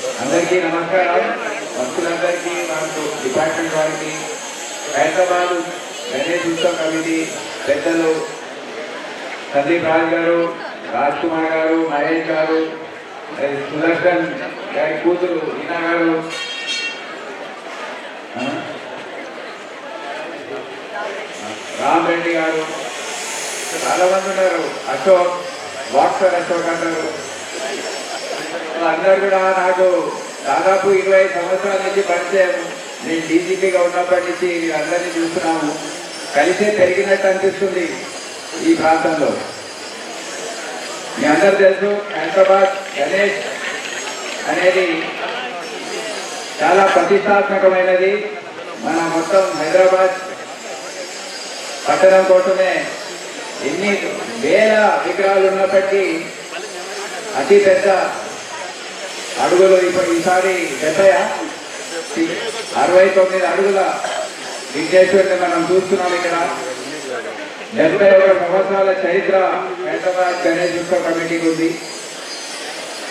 అందరికీ నమస్కారం. భక్తులందరికీ మనకు డిపార్ట్మెంట్ వారికి హైదరాబాద్ గణేష్ ఉత్సవ కమిటీ పెద్దలు సందీప్ రాజ్ గారు రాజ్ కుమార్ గారు మహేష్ గారు సుదర్శన్ గారి కూతురు ఈనా గారు. రామ్ రెడ్డి గారు చాలా మంది ఉన్నారు. అశోక్ బాక్సర్ అశోక్ అంటారు. అందరు కూడా నాకు దాదాపు ఇరవై సంవత్సరాల నుంచి పరిచయం. నేను డీజీపీగా ఉన్నప్పటి నుంచి అందరినీ చూస్తున్నాము. కలిసే పెరిగినట్టు అనిపిస్తుంది ఈ ప్రాంతంలో. మీ అందరు తెలుసు హైదరాబాద్ గణేష్ అనేది చాలా ప్రతిష్టాత్మకమైనది. మన మొత్తం హైదరాబాద్ పట్టణం కోసమే ఎన్ని వేల విగ్రహాలు ఉన్నప్పటికీ అతి పెద్ద అడుగులు ఇప్పుడు ఈసారి డెబ్బై అరవై తొమ్మిది అడుగుల విఘ్నేశ్వరిని మనం చూస్తున్నాం ఇక్కడ. డెబ్బై ఒక సంవత్సరాల చరిత్ర హైదరాబాద్ గణేష్ ఉత్సవ కమిటీకి ఉంది.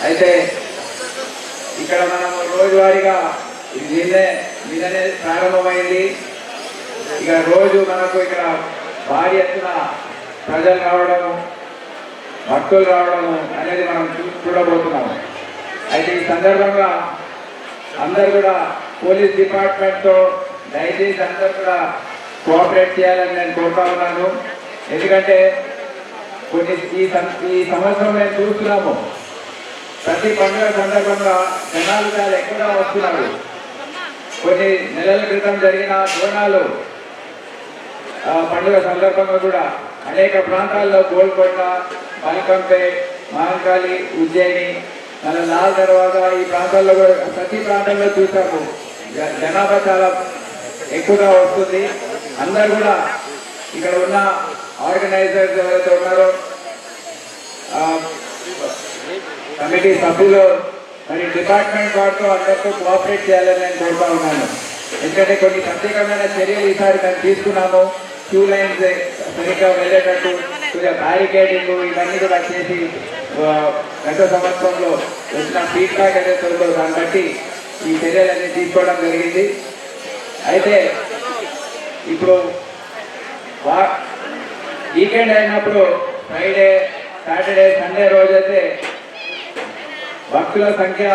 అయితే ఇక్కడ మనం రోజువారీగా నిన్నే నిన్ననే ప్రారంభమైంది. ఇక రోజు మనకు ఇక్కడ భారీ ఎత్తున ప్రజలు రావడము భక్తులు రావడము అనేది మనం చూ- చూడబోతున్నాము. అయితే ఈ సందర్భంగా అందరు కూడా పోలీస్ డిపార్ట్మెంట్తో దయచేసి అందరు కూడా కోఆపరేట్ చేయాలని నేను కోరుతా ఉన్నాను. ఎందుకంటే కొన్ని ఈ సం- ఈ సంవత్సరం మేము చూస్తున్నాము. ప్రతి పండుగ సందర్భంగా జనాలు చాలా ఎక్కువగా వస్తున్నారు. కొన్ని నెలల క్రితం జరిగిన బోనాలు పండుగ సందర్భంగా కూడా అనేక ప్రాంతాల్లో గోల్కొండ మలకంపేట్ మహంకాళి ఉజ్జయిని మన లాల్ తర్వాత ఈ ప్రాంతాల్లో కూడా ప్రతి ప్రాంతంలో చూసాము. జనాభా చాలా ఎక్కువగా వస్తుంది. అందరు కూడా ఇక్కడ ఉన్న ఆర్గనైజర్స్ ఎవరైతే ఉన్నారో కమిటీ సభ్యులు మరి డిపార్ట్మెంట్ వారితో అందరితో కోఆపరేట్ చేయాలని నేను కోరుతా ఉన్నాను. ఎందుకంటే కొన్ని ప్రత్యేకమైన చర్యలు ఈసారి మేము తీసుకున్నాము. క్యూ లైన్స్ సరిగ్గా వెళ్ళేటట్టు కొద్దిగా బ్యారికేడింగ్ ఇవన్నీ కూడా చేసి గత సంవత్సరంలో వచ్చిన ఫీడ్బ్యాక్ అనేది ఉందో దాన్ని బట్టి ఈ చర్యలన్నీ తీసుకోవడం జరిగింది. అయితే ఇప్పుడు వీకెండ్ అయినప్పుడు ఫ్రైడే సాటర్డే సండే రోజైతే భక్తుల సంఖ్య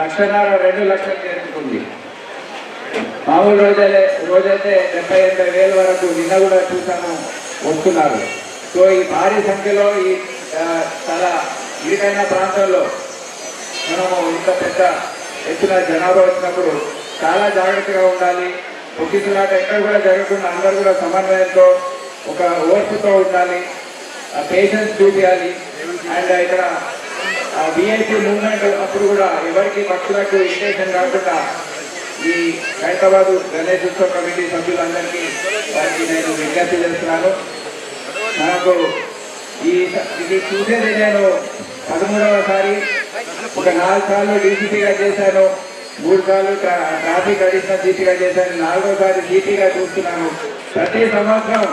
లక్షన్నర రెండు లక్షలు చేరుకుంది. మామూలు రోజైతే రోజైతే డెబ్బై ఎనభై వేల వరకు నిన్న కూడా చూసాము వస్తున్నారు. సో ఈ భారీ సంఖ్యలో ఈ చాలా ఇరుకైన ప్రాంతంలో మనము ఇంత పెద్ద ఎత్తున జనాభా వచ్చినప్పుడు చాలా జాగ్రత్తగా ఉండాలి. ఒక్కిసలాట ఎక్కడ కూడా జరగకుండా అందరూ కూడా సమన్వయంతో ఒక ఓర్పుతో ఉండాలి. పేషెన్స్ చూపించాలి అండ్ ఇక్కడ విఐపి మూవ్మెంట్ అప్పుడు కూడా ఎవరికి భక్తులకు ఇంటేషన్ కాకుండా ఈ హైదరాబాదు గణేష్ ఉత్సవ కమిటీ సభ్యులందరికీ వారికి నేను విజ్ఞప్తి చేస్తున్నాను. నాకు ఈ ఇది చూసేది నేను పదమూడవసారి. ఒక నాలుగు సార్లు డీసీపీగా చేశాను మూడు సార్లు ట్రాఫిక్ అడిషనల్ జీపీగా చేశాను నాలుగోసారి జీపీగా చూస్తున్నాను. ప్రతి సంవత్సరం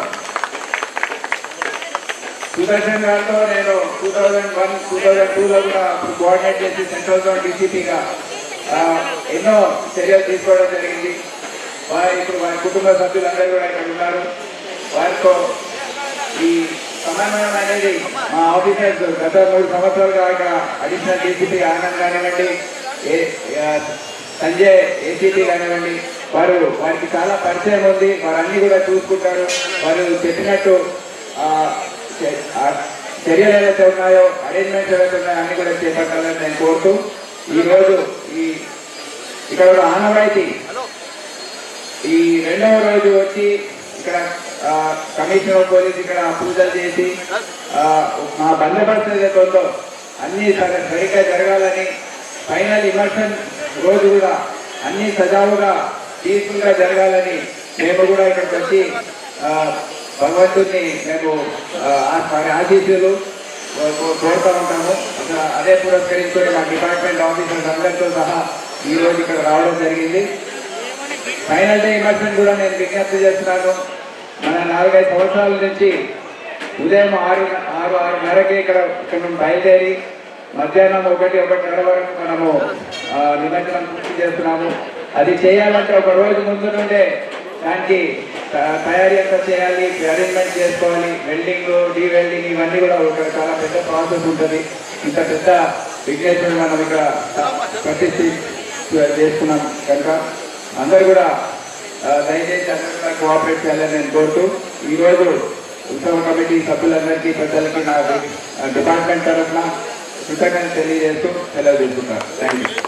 సుదర్శన్ గారితో నేను two thousand one two thousand టూలో కూడా అప్పుడు కోఆర్డినేట్ చేసి సెంట్రల్ జోన్ డీసీపీగా ఎన్నో చర్యలు తీసుకోవడం జరిగింది. వారి ఇప్పుడు వారి కుటుంబ సభ్యులందరూ కూడా ఇక్కడ ఉన్నారు. వారితో ఈ సమన్వయం అనేది మా ఆఫీసర్స్ గత మూడు సంవత్సరాలుగా ఇక్కడ అడిషనల్ డీసీపీ ఆనంద్ కానివ్వండి ఏ సంజయ్ ఏసీపీ కానివ్వండి వారు వారికి చాలా పరిచయం ఉంది వారు అన్ని కూడా చూసుకుంటారు. వారు చెప్పినట్టు చర్యలు ఏవైతే ఉన్నాయో అరేంజ్మెంట్స్ ఏవైతే ఉన్నాయో అన్ని కూడా చేపట్టాలని నేను కోరుతూ ఈరోజు ఈ ఇక్కడ ఆనవాయితీ. ఈ రెండవ రోజు వచ్చి ఇక్కడ ఆ, కమిషనర్ పోలీస్ ఇక్కడ పూజలు చేసి ఆ, మా బందోబస్తు అన్ని సరిగ్గా జరగాలని ఫైనల్ ఇమర్షన్ రోజు కూడా అన్ని సజావుగా పీస్ఫుల్ జరగాలని మేము కూడా ఇక్కడికి వచ్చి ఆ, మేము ఆశీస్సులు కోరుతూ ఉంటాము. అదే పురస్కరించుకుని మా డిపార్ట్మెంట్ ఆఫీసర్స్ అందరితో సహా ఈ రోజు ఇక్కడ రావడం జరిగింది. ఫైనల్ డే ఇమర్షన్ కూడా నేను విజ్ఞప్తి చేస్తున్నాను. మన నాలుగైదు సంవత్సరాల నుంచి ఉదయం ఆరు ఆరు ఆరున్నరకి ఇక్కడ ఇక్కడ నుండి బయలుదేరి మధ్యాహ్నం ఒకటి ఒకటిన్నర వరకు మనము నిమజ్జనం పూర్తి చేస్తున్నాము. అది చేయాలంటే ఒక రోజు ముందు నుండే దానికి తయారీ అంతా చేయాలి అరేంజ్మెంట్ చేసుకోవాలి. వెల్డింగ్ డీ వెల్డింగ్ ఇవన్నీ కూడా ఒక చాలా పెద్ద ప్రాసెస్ ఉంటుంది. ఇంత పెద్ద విఘ్నేశ్వరుడు మనం ఇక్కడ ప్రతిష్ఠి చేసుకున్నాం కనుక అందరూ కూడా దయచేసి అందరూ కోఆపరేట్ చేయాలని నేను కోరుతూ ఈరోజు ఉత్సవ కమిటీ సభ్యులందరికీ పెద్దలకి నా డిపార్ట్మెంట్ తరఫున కృతజ్ఞత తెలియజేస్తూ సెలవు తీసుకుంటాను. Thank you